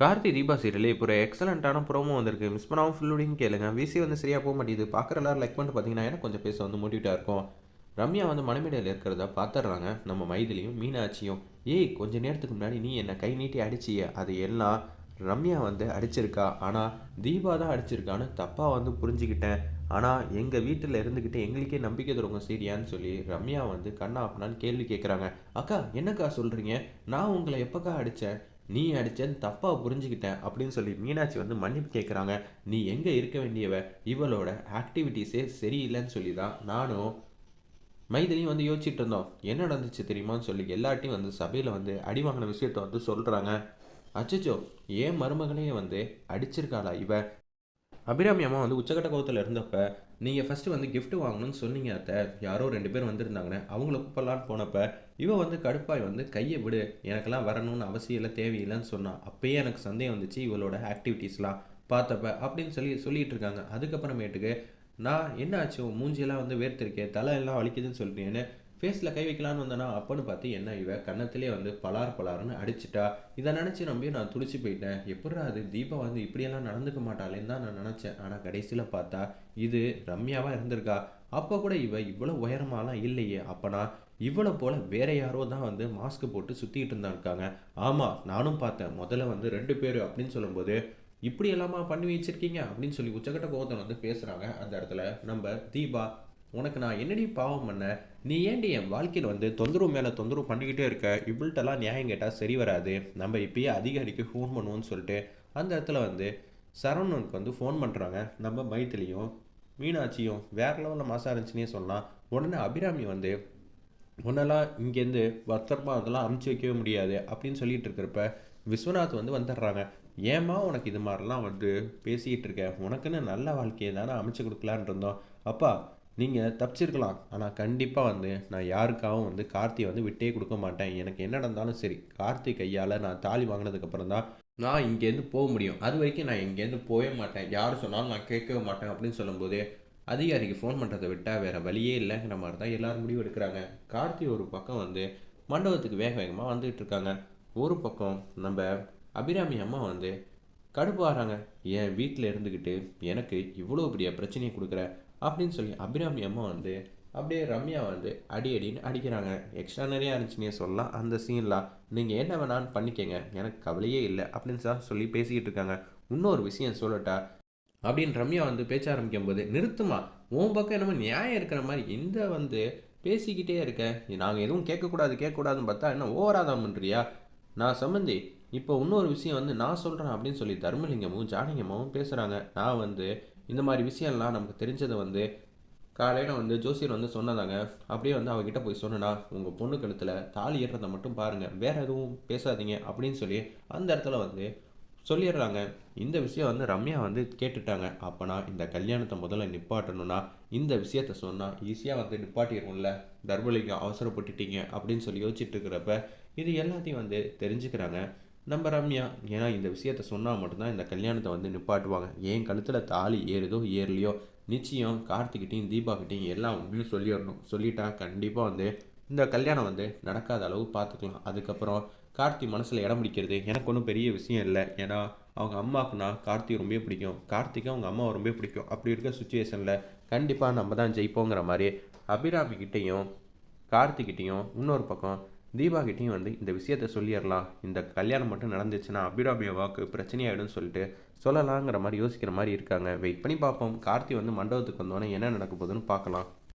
Karthi Deepa serial இப்போ ஒரு எக்ஸலண்ட்டான promo வந்திருக்கு. மிஸ் பண்ணாமல் ஃபுல்லுடையும் கேளுங்க. விசி வந்து சரியாக போக மாட்டேங்குது. பார்க்குற எல்லாரும் லைக் பண்ணிட்டு பார்த்தீங்கன்னா எனக்கு கொஞ்சம் பேச வந்து மோட்டிவேட்டாக இருக்கும். ரம்யா வந்து மனமேடையில் இருக்கிறத பார்த்துட்றாங்க நம்ம மைதிலையும் மீனாட்சியும். ஏய் கொஞ்ச நேரத்துக்கு முன்னாடி நீ என்னை கை நீட்டி அடிச்சிய. அது எல்லாம் ரம்யா வந்து அடிச்சிருக்கா. ஆனால் தீபா தான் அடிச்சிருக்கான்னு தப்பாக வந்து புரிஞ்சுக்கிட்டேன். ஆனால் எங்கள் வீட்டில் இருந்துக்கிட்டு எங்களுக்கே நம்பிக்கை தருவங்க சரியான்னு சொல்லி ரம்யா வந்து கண்ணா அப்படின்னு கேள்வி கேட்குறாங்க அக்கா என்னக்கா சொல்கிறீங்க நான் உங்களை எப்போக்கா அடித்தேன் நீ அடிச்சேன்னு தப்பாக புரிஞ்சுக்கிட்டேன் அப்படின்னு சொல்லி மீனாட்சி வந்து மன்னிப்பு கேட்குறாங்க நீ எங்கே இருக்க வேண்டியவ? இவளோட ஆக்டிவிட்டீஸே சரியில்லைன்னு சொல்லி தான் நானும் மைதிலியும் வந்து யோசிச்சுட்டு இருந்தோம். என்ன நடந்துச்சு தெரியுமான்னு சொல்லி எல்லாட்டையும் வந்து சபையில் வந்து அடி வாங்கின விஷயத்த வந்து சொல்கிறாங்க அச்சச்சோ ஏன் மருமகளையும் வந்து அடிச்சிருக்காளா இவ? அபிராமி அம்மா வந்து உச்சக்கட்ட கோவத்தில் இருந்தப்ப நீங்கள் ஃபஸ்ட்டு வந்து கிஃப்ட்டு வாங்கணும்னு சொன்னீங்க அத்தை. யாரோ ரெண்டு பேர் வந்திருந்தாங்கன்னு. அவங்கள கூப்பிடலான்னு போனப்ப இவன் வந்து கடுப்பாய் வந்து கையை விடு. எனக்கெல்லாம் வரணும்னு அவசியம் இல்லை தேவையில்லைன்னு சொன்னான் அப்பயே எனக்கு சந்தேகம் வந்துச்சு இவளோட ஆக்டிவிட்டீஸ்லாம் பார்த்தப்ப அப்படின்னு சொல்லி சொல்லிட்டு இருக்காங்க. அதுக்கப்புறமேட்டுக்கு நான் என்ன ஆச்சு? மூஞ்சியெல்லாம் வந்து வேர்த்திருக்கேன் தலை எல்லாம் வலிக்குதுன்னு சொல்கிறேன்னு ஃபேஸில் கை வைக்கலான்னு வந்தேனா அப்பன்னு பார்த்து என்ன இவ? கன்னத்திலே வந்து பலார் பலார்னு அடிச்சிட்டா. இதை நினச்சி நம்பி நான் துடிச்சு போயிட்டேன். எப்படா அது? தீபா வந்து இப்படியெல்லாம் நடந்துக்க மாட்டாளேன்னு தான் நான் நினச்சேன். ஆனால் கடைசியில் பார்த்தா இது ரம்யாவாக இருந்திருக்கா? அப்போ கூட இவ இவ்வளோ உயரமாலாம் இல்லையே. அப்போனா இவ்வளோ போல் வேற யாரோ தான் வந்து மாஸ்க் போட்டு சுற்றிக்கிட்டு இருந்தாருக்காங்க. ஆமாம் நானும் பார்த்தேன். முதல்ல வந்து ரெண்டு பேர் அப்படின்னு சொல்லும்போது இப்படி எல்லாமா பண்ணி வச்சிருக்கீங்க? அப்படின்னு சொல்லி உச்சக்கட்ட கோபத்தில் வந்து பேசுகிறாங்க அந்த இடத்துல நம்ம தீபா உனக்கு நான் என்னடி பாவம் பண்ண? நீ ஏன்டி என் வாழ்க்கையில் வந்து தொந்தரவு மேலே தொந்தரவு பண்ணிக்கிட்டே இருக்க? இவள்கிட்டலாம் நியாயம் கேட்டால் சரி வராது. நம்ம இப்பயே அதிகாரிக்கு ஃபோன் பண்ணுவோம்னு சொல்லிட்டு அந்த இடத்துல வந்து சரவணனுக்கு வந்து ஃபோன் பண்ணுறாங்க நம்ம மைத்திலையும் மீனாட்சியும் வேற லெவலில் மாசா இருந்துச்சுன்னே சொல்லலாம். உடனே அபிராமி வந்து உன்னெல்லாம் இங்கேருந்து பத்திரமா அதெல்லாம் அமுச்சு வைக்கவே முடியாது அப்படின்னு சொல்லிட்டு இருக்கிறப்ப விஸ்வநாத் வந்து வந்துடுறாங்க. ஏம்மா உனக்கு இது மாதிரிலாம் வந்து பேசிக்கிட்டு இருக்க? உனக்குன்னு நல்ல வாழ்க்கையை தானே அமைச்சு கொடுக்கலான் இருந்தோம். அப்பா நீங்கள் தப்பிச்சிருக்கலாம். ஆனால் கண்டிப்பாக வந்து நான் யாருக்காகவும் வந்து கார்த்தியை வந்து விட்டே கொடுக்க மாட்டேன். எனக்கு என்ன நடந்தாலும் சரி கார்த்தி கையால் நான் தாலி வாங்கினதுக்கப்புறம் தான் நான் இங்கேருந்து போக முடியும். அது வரைக்கும் நான் இங்கேருந்து போகவே மாட்டேன். யார் சொன்னாலும் நான் கேட்கவே மாட்டேன் அப்படின்னு சொல்லும்போது அதிகாரிக்கு ஃபோன் பண்ணுறதை விட்டால் வேறு வழியே இல்லைங்கிற மாதிரி தான் எல்லோரும் முடிவு எடுக்கிறாங்க. கார்த்தி ஒரு பக்கம் வந்து மண்டபத்துக்கு வேக வேகமாக வந்துகிட்டு இருக்காங்க. ஒரு பக்கம் நம்ம அபிராமி அம்மா வந்து கடுப்பாகிறாங்க என் வீட்டில் இருந்துக்கிட்டு எனக்கு இவ்வளோ பெரிய பிரச்சனையை கொடுக்குற? அப்படின்னு சொல்லி அபிராமி அம்மா வந்து அப்படியே ரம்யா வந்து அடி அடின்னு அடிக்கிறாங்க. எக்ஸ்ட்ரா நிறையா இருந்துச்சுன்னே சொல்லலாம். அந்த சீன்லாம் நீங்கள் என்ன வேணாலும் பண்ணிக்கங்க. எனக்கு கவலையே இல்லை. அப்படின்னு சார் சொல்லி பேசிக்கிட்டு இருக்காங்க. இன்னொரு விஷயம் சொல்லட்டா அப்படின்னு ரம்யா வந்து பேச்ச ஆரம்பிக்கும் போது நிறுத்துமா உன் பக்கம் என்னமோ நியாயம் இருக்கிற மாதிரி இந்த வந்து பேசிக்கிட்டே இருக்க. நாங்கள் எதுவும் கேட்கக்கூடாது கேட்கக்கூடாதுன்னு பார்த்தா என்ன ஓவராதான் பண்ணுறியா நான் சம்மந்தி இப்போ இன்னொரு விஷயம் வந்து நான் சொல்கிறேன் அப்படின்னு சொல்லி தர்மலிங்கமும் ஜானகியம்மாவும் பேசுகிறாங்க நான் வந்து இந்த மாதிரி விஷயம்லாம் நமக்கு தெரிஞ்சதை வந்து காலையில் வந்து ஜோசியர் வந்து சொன்னதாங்க. அப்படியே வந்து அவகிட்ட போய் சொன்னனா உங்கள் பொண்ணு கழுத்தில் தாலி ஏறுறதை மட்டும் பாருங்கள் வேறு எதுவும் பேசாதீங்க. அப்படின்னு சொல்லி அந்த இடத்துல வந்து சொல்லிடுறாங்க. இந்த விஷயம் வந்து ரம்யா வந்து கேட்டுட்டாங்க. அப்போனா இந்த கல்யாணத்தை முதல்ல நிப்பாட்டணும்னா இந்த விஷயத்த சொன்னால் ஈஸியாக வந்து நிப்பாட்டிடும்ல தர்மலிங்கம் அவசரப்பட்டுட்டீங்க அப்படின்னு சொல்லி யோசிச்சுட்டு இருக்கிறப்ப இது எல்லாத்தையும் வந்து தெரிஞ்சுக்கிறாங்க. நம்ம ரம்யா ஏன்னா இந்த விஷயத்த சொன்னால் மட்டும்தான் இந்த கல்யாணத்தை வந்து நிப்பாட்டுவாங்க. ஏன் கழுத்தில் தாலி ஏறுதோ ஏறலையோ நிச்சயம் கார்த்திகிட்டையும் தீபாக்கிட்டையும் எல்லாம் உண்மையும் சொல்லிடணும். சொல்லிட்டா கண்டிப்பாக வந்து இந்த கல்யாணம் வந்து நடக்காத அளவு பார்த்துக்கலாம். அதுக்கப்புறம் கார்த்தி மனசில் இடம் பிடிக்கிறது எனக்கு ஒன்றும் பெரிய விஷயம் இல்லை. ஏன்னா அவங்க அம்மாவுக்குனா கார்த்தி ரொம்ப பிடிக்கும். கார்த்திக்கு அவங்க அம்மாவை ரொம்ப பிடிக்கும். அப்படி இருக்க சுச்சுவேஷனில் கண்டிப்பாக நம்ம தான் ஜெயிப்போங்கிற மாதிரி அபிராமி கிட்டேயும் கார்த்திகிட்டையும் இன்னொரு பக்கம் தீபாகிட்டையும் வந்து இந்த விஷயத்த சொல்லிடலாம். இந்த கல்யாணம் மட்டும் நடந்துச்சுன்னா அபிராமிய வாக்கு பிரச்சனையாயிடும்னு சொல்லிட்டு சொல்லலாங்கிற மாதிரி யோசிக்கிற மாதிரி இருக்காங்க. வெயிட் பண்ணி பார்ப்போம். கார்த்தி வந்து மண்டபத்துக்கு வந்தோடனே என்ன நடக்க போகுதுன்னு பார்க்கலாம்.